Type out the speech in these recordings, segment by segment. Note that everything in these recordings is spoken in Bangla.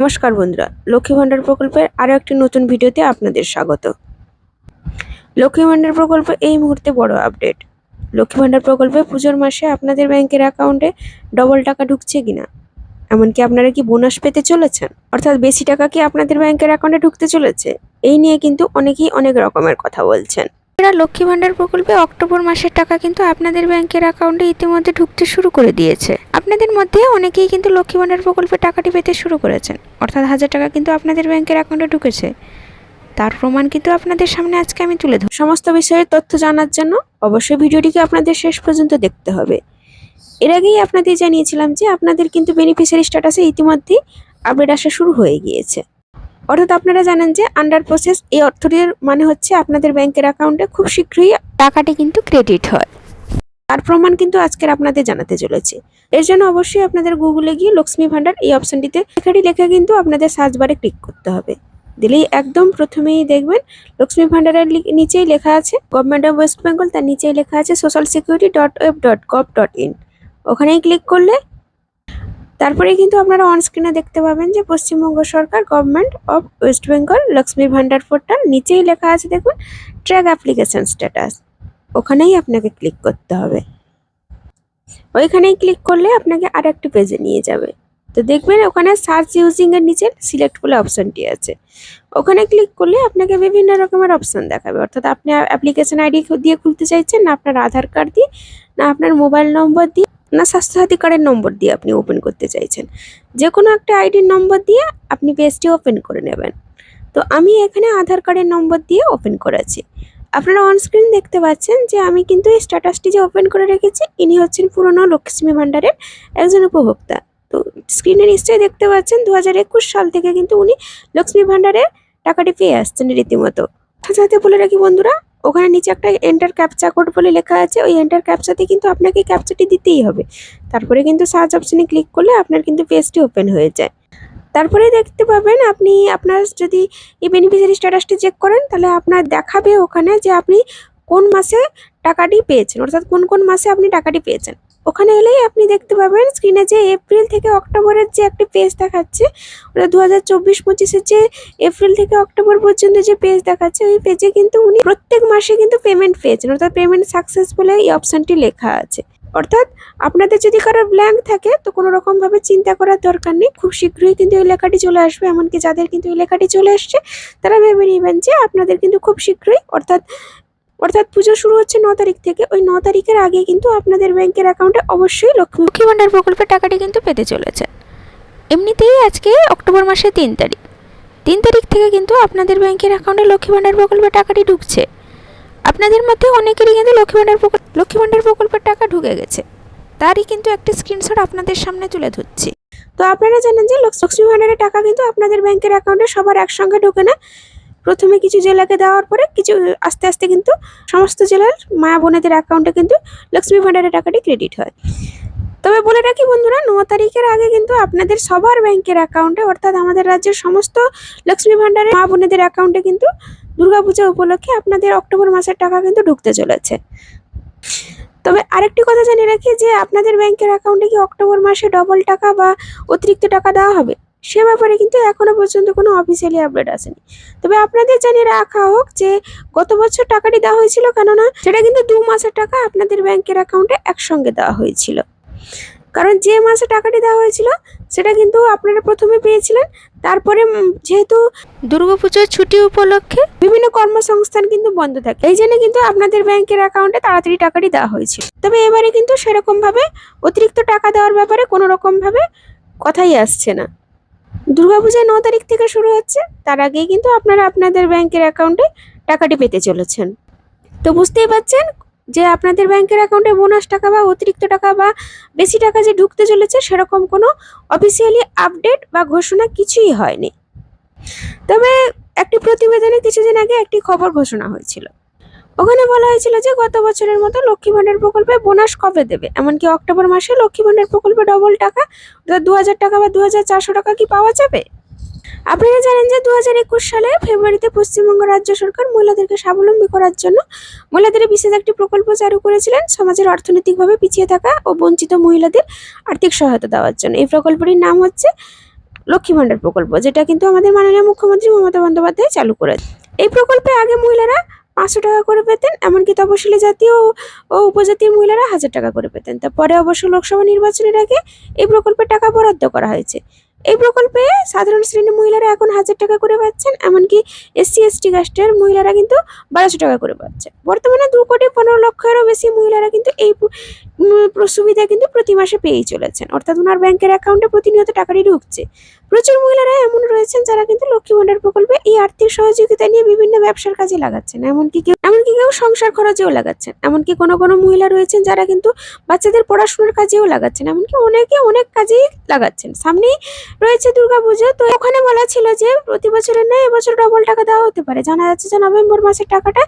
নমস্কার বন্ধুরা, লক্ষ্মী ভাণ্ডার প্রকল্পের আরও একটি নতুন ভিডিওতে আপনাদের স্বাগত। লক্ষ্মী ভাণ্ডার প্রকল্প এই মুহূর্তে বড় আপডেট। লক্ষ্মী ভাণ্ডার প্রকল্পে পুজোর মাসে আপনাদের ব্যাংকের অ্যাকাউন্টে ডবল টাকা ঢুকছে কিনা? এমনকি আপনারা কি বোনাস পেতে চলেছেন? অর্থাৎ বেশি টাকা কি আপনাদের ব্যাংকের অ্যাকাউন্টে ঢুকতে চলেছে? এই নিয়ে কিন্তু অনেকেই অনেক রকমের কথা বলছেন। এরা লক্ষ্মী ভাণ্ডার প্রকল্পে অক্টোবর মাসের টাকা কিন্তু আপনাদের ব্যাংকের অ্যাকাউন্টে ইতিমধ্যে ঢুকতে শুরু করে দিয়েছে। আপনাদের মধ্যে অনেকেই কিন্তু লক্ষ্মী ভাণ্ডার প্রকল্পে টাকাটি পেতে শুরু করেছেন। অর্থাৎ হাজার টাকা কিন্তু আপনাদের ব্যাংকের অ্যাকাউন্টে ঢুকেছে। তার প্রমাণ কিন্তু আপনাদের সামনে আজকে আমি তুলে ধরব। সমস্ত বিষয়ের তথ্য জানার জন্য অবশ্যই ভিডিওটিকে আপনাদের শেষ পর্যন্ত দেখতে হবে। এর আগেই আপনাদের জানিয়েছিলাম যে আপনাদের কিন্তু বেনিফিশিয়ারি স্ট্যাটাসে ইতিমধ্যেই আপডেট আসা শুরু হয়ে গিয়েছে। অর্থাৎ আপনারা জানেন যে আন্ডার প্রসেস এই অর্থটির মানে হচ্ছে আপনাদের ব্যাংকের অ্যাকাউন্টে খুব শীঘ্রই টাকাটি কিন্তু ক্রেডিট হয়। তার প্রমাণ কিন্তু আজকের আপনাদের জানাতে চলেছে। এর জন্য অবশ্যই আপনাদের গুগলে গিয়ে লক্ষ্মী ভান্ডার এই অপশনটিতে লেখাটি লেখা কিন্তু আপনাদের সার্চ বারে ক্লিক করতে হবে। দিলেই একদম প্রথমেই দেখবেন লক্ষ্মী ভান্ডারের নিচেই লেখা আছে। গভর্নমেন্ট অফ ওয়েস্ট বেঙ্গল তার নিচেই লেখা আছে social security dot web dot gov dot in ওখানেই ক্লিক করলে তারপরে কিন্তু আপনারা অন স্ক্রিনে দেখতে পাবেন যে পশ্চিমবঙ্গ সরকার government of West Bengal Lakshmi Bhandar portal নিচেই লেখা আছে দেখুন ট্র্যাক অ্যাপ্লিকেশন স্ট্যাটাস ওখানেই আপনাকে ক্লিক করতে হবে। ওইখানেই ক্লিক করলে আপনাকে আর একটি পেজে নিয়ে যাবে। তো দেখবেন ওখানে সার্চ ইউজিংয়ের নিচে সিলেক্ট বলে অপশনটি আছে। ওখানে ক্লিক করলে আপনাকে বিভিন্ন রকমের অপশান দেখাবে। অর্থাৎ আপনি অ্যাপ্লিকেশন আইডি দিয়ে খুলতে চাইছেন না আপনার আধার কার্ড দিয়ে, না আপনার মোবাইল নম্বর দিয়ে না স্বাস্থ্যসাথী কার্ডের নম্বর দিয়ে আপনি ওপেন করতে চাইছেন। যে কোনো একটা আইডির নম্বর দিয়ে আপনি পেজটি ওপেন করে নেবেন। তো আমি এখানে আধার কার্ডের নম্বর দিয়ে ওপেন করেছি আপনারা অনস্ক্রিন দেখতে পাচ্ছেন যে আমি কিন্তু এই স্ট্যাটাসটি যে ওপেন করে রেখেছি, ইনি হচ্ছেন পুরনো লক্ষ্মী ভাণ্ডারের একজন উপভোক্তা। তো স্ক্রিনে নিশ্চয়ই দেখতে পাচ্ছেন দু হাজার একুশ সাল থেকে কিন্তু উনি লক্ষ্মী ভাণ্ডারের টাকাটি পেয়ে আসছেন রীতিমতো। সাথে বলে রাখি বন্ধুরা ওখানে নিচে একটা এন্টার ক্যাপচা কোড বলে লেখা আছে, ওই এন্টার ক্যাপচাতে কিন্তু আপনাকে ক্যাপচাটি দিতেই হবে। তারপরে কিন্তু সার্চ অপশানে ক্লিক করলে আপনার কিন্তু পেজটি ওপেন হয়ে যায়। তারপরে দেখতে পাবেন আপনি আপনার যদি এই বেনিফিশিয়ারি স্ট্যাটাসটি চেক করেন, তাহলে আপনার দেখাবে ওখানে যে আপনি কোন মাসে টাকাটি পেয়েছেন, অর্থাৎ কোন কোন মাসে আপনি টাকাটি পেয়েছেন। ওখানে এলেই আপনি দেখতে পাবেন স্ক্রিনে যে এপ্রিল থেকে অক্টোবরের যে একটি পেজ দেখাচ্ছে, ওটা দু হাজার চব্বিশ পঁচিশের যে এপ্রিল থেকে অক্টোবর পর্যন্ত যে পেজ দেখাচ্ছে, ওই পেজে কিন্তু উনি প্রত্যেক মাসে কিন্তু পেমেন্ট পেয়েছেন। অর্থাৎ পেমেন্ট সাকসেস বলে এই অপশনটি লেখা আছে। অর্থাৎ আপনাদের যদি কারও ব্ল্যাঙ্ক থাকে, তো কোনো রকমভাবে চিন্তা করার দরকার নেই। খুব শীঘ্রই কিন্তু এই লেখাটি চলে আসবে। এমনকি যাদের কিন্তু এই লেখাটি চলে আসছে তারা ভেবে নেবেন যে আপনাদের কিন্তু খুব শীঘ্রই, অর্থাৎ অর্থাৎ পুজো শুরু হচ্ছে ন তারিখ থেকে। ওই ন তারিখের আগে কিন্তু আপনাদের ব্যাংকের অ্যাকাউন্টে অবশ্যই লক্ষ্মী লক্ষ্মী ভাণ্ডার প্রকল্পের টাকাটি কিন্তু পেতে চলেছে। এমনিতেই আজকে অক্টোবর মাসের তিন তারিখ। তিন তারিখ থেকে কিন্তু আপনাদের ব্যাংকের অ্যাকাউন্টে লক্ষ্মী ভাণ্ডার প্রকল্পের টাকাটি ঢুকছে। আপনাদের মধ্যে অনেকেরই কিন্তু লক্ষ্মী ভাণ্ডার প্রকল্প লক্ষ্মী ভাণ্ডার প্রকল্পের টাকা ঢুকে গেছে। তারই কিন্তু একটি স্ক্রিনশট আপনাদের সামনে তুলে ধরছি। তো আপনারা জানেন যে লক্ষ- লক্ষ্মী ভাণ্ডারের টাকা কিন্তু আপনাদের ব্যাংকের অ্যাকাউন্টে সবার একসঙ্গে ঢোকে না। প্রথমে কিছু জেলাকে দেওয়ার পরে কিছু, আস্তে আস্তে কিন্তু সমস্ত জেলার মা বোনেদের অ্যাকাউন্টে কিন্তু লক্ষ্মী ভাণ্ডারের টাকাটি ক্রেডিট হয়। তবে বলে রাখি বন্ধুরা, ন তারিখের আগে কিন্তু আপনাদের সবার ব্যাংকের অ্যাকাউন্টে অর্থাৎ আমাদের রাজ্যের সমস্ত লক্ষ্মী ভাণ্ডারের মা বোনেদের অ্যাকাউন্টে কিন্তু দুর্গাপূজা উপলক্ষে আপনাদের অক্টোবর মাসের টাকা কিন্তু ঢুকতে চলেছে। তবে আরেকটি কথা জানিয়ে রাখি যে, আপনাদের ব্যাংকের অ্যাকাউন্টে কি অক্টোবর মাসে ডবল টাকা বা অতিরিক্ত টাকা দেওয়া হবে? সে ব্যাপারে কিন্তু এখনও পর্যন্ত কোনো অফিসিয়ালি আপডেট আসেনি। তবে আপনাদের জানিয়ে রাখা হোক যে, গত বছর টাকাটি দেওয়া হয়েছিল কেননা সেটা কিন্তু দু মাসের টাকা আপনাদের ব্যাংকের অ্যাকাউন্টে একসঙ্গে দেওয়া হয়েছিল। কারণ যে মাসে টাকাটি দেওয়া হয়েছিল, সেটা কিন্তু আপনারা প্রথমে পেয়েছিলেন। তারপরে যেহেতু দুর্গাপুজোর ছুটি উপলক্ষে বিভিন্ন কর্মসংস্থান কিন্তু বন্ধ থাকে, এই জন্য কিন্তু আপনাদের ব্যাংকের অ্যাকাউন্টে তাড়াতাড়ি টাকাটি দেওয়া হয়েছিল। তবে এবারে কিন্তু সেরকমভাবে অতিরিক্ত টাকা দেওয়ার ব্যাপারে কোনো রকম ভাবে কথাই আসছে না। দুর্গাপূজা ন তারিখ থেকে শুরু হচ্ছে। তার আগেই কিন্তু আপনারা আপনাদের ব্যাংকের অ্যাকাউন্টে টাকাটি পেতে চলেছেন। তো বুঝতেই পারছেন যে আপনাদের ব্যাংকের অ্যাকাউন্টে বোনাস টাকা বা অতিরিক্ত টাকা বা বেশি টাকা যে ঢুকতে চলেছে, সেরকম কোনো অফিসিয়ালি আপডেট বা ঘোষণা কিছুই হয়নি। তবে একটি প্রতিবেদনে কিছুদিন আগে একটি খবর ঘোষণা হয়েছিল। ওখানে বলা হয়েছিল যে গত বছরের মতো লক্ষ্মী ভাণ্ডার প্রকল্পে বোনাস কবে দেবে? এমনকি অক্টোবর মাসে লক্ষ্মী ভাণ্ডার প্রকল্পে ডবল টাকা দু হাজার টাকা বা দু হাজার চারশো টাকা কি পাওয়া যাবে? আপনারা জানেন যে দু হাজার একুশ সালে ফেব্রুয়ারিতে পশ্চিমবঙ্গ রাজ্য সরকার মহিলাদেরকে স্বাবলম্বী করার জন্য মহিলাদের বিশেষ একটি প্রকল্প চালু করেছিলেন। সমাজের অর্থনৈতিকভাবে পিছিয়ে থাকা ও বঞ্চিত মহিলাদের আর্থিক সহায়তা দেওয়ার জন্য। এই প্রকল্পটির নাম হচ্ছে লক্ষ্মী ভাণ্ডার প্রকল্প, যেটা কিন্তু আমাদের মাননীয় মুখ্যমন্ত্রী মমতা বন্দ্যোপাধ্যায় চালু করেছে এই প্রকল্পে আগে মহিলারা পাঁচশো টাকা করে পেতেন, এমনকি তপশিলি জাতীয় ও- উপজাতীয় মহিলারা হাজার টাকা করে পেতেন। তারপরে অবশ্য লোকসভা নির্বাচনের আগে এই প্রকল্পের টাকা বরাদ্দ করা হয়েছে। এই প্রকল্পে সাধারণ শ্রেণির মহিলারা এখন হাজার টাকা করে পাচ্ছেন, এমনকি এসসি এসটি কাস্টের মহিলারা কিন্তু বারোশো টাকা করে পাচ্ছে। বর্তমানে দু কোটি পনেরো লক্ষেরও বেশি মহিলারা কিন্তু এই সুবিধা কিন্তু প্রতি মাসে পেয়েই চলেছেন। অর্থাৎ ওনার ব্যাংকের অ্যাকাউন্টে প্রতিনিয়ত টাকাটি ঢুকছে। প্রচুর মহিলারা এমন রয়েছেন যারা কিন্তু লক্ষ্মী ভাণ্ডার প্রকল্পে এই আর্থিক সহযোগিতা নিয়ে বিভিন্ন ব্যবসার কাজে লাগাচ্ছেন। এমনকি কেউ এমনকি কেউ সংসার খরচেও লাগাচ্ছেন। এমনকি কোনো কোনো মহিলা রয়েছেন যারা কিন্তু বাচ্চাদের পড়াশোনার কাজেও লাগাচ্ছেন। এমনকি অনেকে অনেক কাজেই লাগাচ্ছেন। সামনেই রয়েছে দুর্গাপুজো তো ওখানে বলা ছিল যে প্রতি বছরের নয় এবছর ডবল টাকা দেওয়া হতে পারে। জানা যাচ্ছে যে নভেম্বর মাসের টাকাটা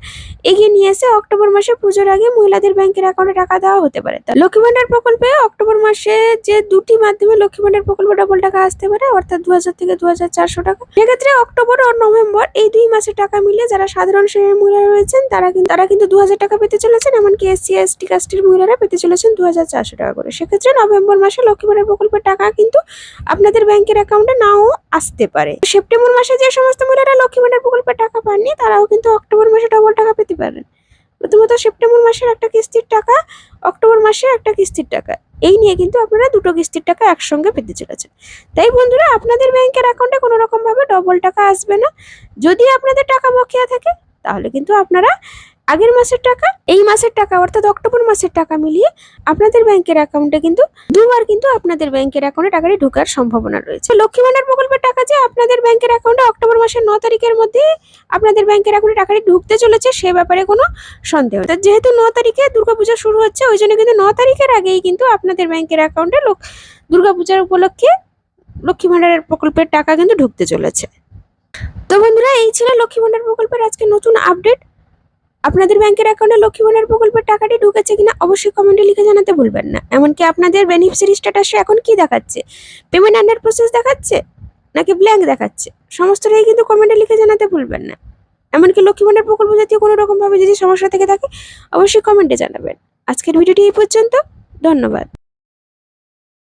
এগিয়ে নিয়ে এসে অক্টোবর মাসে পুজোর আগে মহিলাদের ব্যাংকের অ্যাকাউন্টে টাকা দেওয়া হতে পারে। তা লক্ষ্মী ভাণ্ডার প্রকল্পে অক্টোবর মাসে যে দুটি মাধ্যমে লক্ষ্মী ভাণ্ডার প্রকল্পে ডবল টাকা আসতে পারে, অর্থাৎ দু হাজার থেকে দু হাজার চারশো টাকা। সেক্ষেত্রে অক্টোবর ও নভেম্বর এই দুই মাসের টাকা মিলে যারা সাধারণ শ্রেণির মহিলা রয়েছেন, তারা কিন্তু তারা কিন্তু দু হাজার টাকা পেতে চলেছেন, এমনকি এসসি এসটি কাস্টের মহিলারা পেতে চলেছেন দু হাজার চারশো টাকা করে। সেক্ষেত্রে নভেম্বর মাসে লক্ষ্মী ভাণ্ডার প্রকল্পের টাকা কিন্তু আপনাদের ব্যাংকের অ্যাকাউন্টে নাও আসতে পারে। সেপ্টেম্বর মাসে যে সমস্ত মহিলারা লক্ষ্মী ভাণ্ডার প্রকল্পের টাকা পাননি, তারাও কিন্তু অক্টোবর মাসে ডবল টাকা পেতে পারেন। প্রথমত সেপ্টেম্বর মাসের একটা কিস্তির টাকা, অক্টোবর মাসে একটা কিস্তির টাকা। এই নিয়ে কিন্তু আপনারা দুটো কিস্তির টাকা একসঙ্গে পেতে চলেছেন। তাই বন্ধুরা, আপনাদের ব্যাংকের অ্যাকাউন্টে কোনো রকমভাবে ডবল টাকা আসবে না। যদি আপনাদের টাকা বকেয়া থাকে, তাহলে কিন্তু আপনারা আগের মাসের টাকা, এই মাসের টাকা অর্থাৎ অক্টোবর মাসের টাকা মিলিয়ে আপনাদের ব্যাংকের অ্যাকাউন্টে কিন্তু দুবার কিন্তু আপনাদের ব্যাংকের অ্যাকাউন্টে টাকাটি ঢোকার সম্ভাবনা রয়েছে। লক্ষ্মী ভান্ডার প্রকল্পের টাকা যে আপনাদের ব্যাংকের অ্যাকাউন্টে অক্টোবর মাসের ন তারিখের মধ্যে আপনাদের ব্যাংকের অ্যাকাউন্টে টাকাটি ঢুকতে চলেছে, সে ব্যাপারে কোনো সন্দেহ নেই। যেহেতু ন তারিখে দুর্গাপূজা শুরু হচ্ছে, ওই জন্য কিন্তু ন তারিখের আগেই কিন্তু আপনাদের ব্যাংকের অ্যাকাউন্টে লোক দুর্গাপূজার উপলক্ষে লক্ষ্মী ভান্ডারের প্রকল্পের টাকা কিন্তু ঢুকতে চলেছে। তো বন্ধুরা, এই ছিল লক্ষ্মী ভান্ডার প্রকল্পের আজকে নতুন আপডেট আপনাদের ব্যাংকের অ্যাকাউন্টে লক্ষ্মী ভাণ্ডার প্রকল্পের টাকাটি ঢুকেছে কিনা অবশ্যই কমেন্টে লিখে জানাতে ভুলবেন না। এমনকি আপনাদের বেনিফিসিয়ারি স্ট্যাটাসে এখন কি দেখাচ্ছে? পেমেন্ট আন্ডার প্রসেস দেখাচ্ছে? নাকি ব্ল্যাঙ্ক দেখাচ্ছে? সমস্তটাই কিন্তু কমেন্টে লিখে জানাতে ভুলবেন না। এমনকি লক্ষ্মী বোনের প্রকল্প জাতীয় কোনো রকমভাবে যদি সমস্যা থেকে থাকে, অবশ্যই কমেন্টে জানাবেন। আজকের ভিডিওটি এই পর্যন্ত। ধন্যবাদ।